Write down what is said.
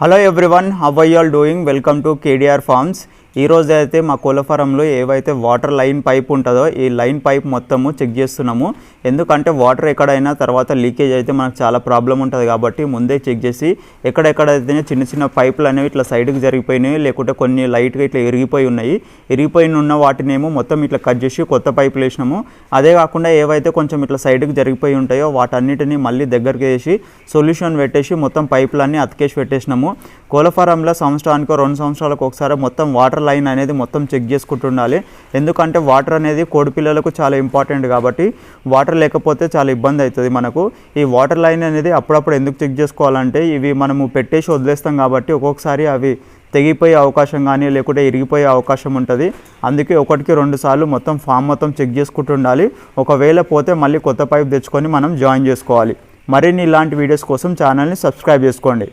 Hello everyone, how are you all doing? Welcome to KDR Farms. ఈరోజు అయితే మా కోళ్ళ ఫారంలో ఏవైతే వాటర్ లైన్ పైప్ ఉంటుందో ఈ లైన్ పైప్ మొత్తము చెక్ చేస్తున్నాము. ఎందుకంటే వాటర్ ఎక్కడైనా తర్వాత లీకేజ్ అయితే మనకు చాలా ప్రాబ్లం ఉంటుంది కాబట్టి ముందే చెక్ చేసి ఎక్కడెక్కడైతే చిన్న చిన్న పైపులు అనేవి ఇట్లా సైడ్కి జరిగిపోయినాయి లేకుంటే కొన్ని లైట్గా ఇట్లా ఇరిగిపోయి ఉన్నాయి. ఇరిగిపోయిన ఉన్న వాటినేమో మొత్తం ఇట్లా కట్ చేసి కొత్త పైపులు వేసినాము. అదే కాకుండా ఏవైతే కొంచెం ఇట్లా సైడ్కి జరిగిపోయి ఉంటాయో వాటన్నిటిని మళ్ళీ దగ్గరికి వేసి సొల్యూషన్ పెట్టేసి మొత్తం పైపులన్నీ అతికేసి పెట్టేసినాము. కోళ్ళ ఫారంలో సంవత్సరానికి రెండు సంవత్సరాలకు ఒకసారి మొత్తం వాటర్ లైన్ అనేది మొత్తం చెక్ చేసుకుంటుండాలి. ఎందుకంటే వాటర్ అనేది కోడి పిల్లలకు చాలా ఇంపార్టెంట్ కాబట్టి వాటర్ లేకపోతే చాలా ఇబ్బంది అవుతుంది మనకు. ఈ వాటర్ లైన్ అనేది అప్పుడప్పుడు ఎందుకు చెక్ చేసుకోవాలంటే ఇవి మనము పెట్టేసి వదిలేస్తాం కాబట్టి ఒక్కొక్కసారి అవి తెగిపోయే అవకాశం కానీ లేకుంటే ఇరిగిపోయే అవకాశం ఉంటుంది. అందుకే ఒకటికి రెండు సార్లు మొత్తం ఫామ్ మొత్తం చెక్ చేసుకుంటుండాలి. ఒకవేళ పోతే మళ్ళీ కొత్త పైప్ తెచ్చుకొని మనం జాయిన్ చేసుకోవాలి. మరిన్ని ఇలాంటి వీడియోస్ కోసం ఛానల్ని సబ్స్క్రైబ్ చేసుకోండి.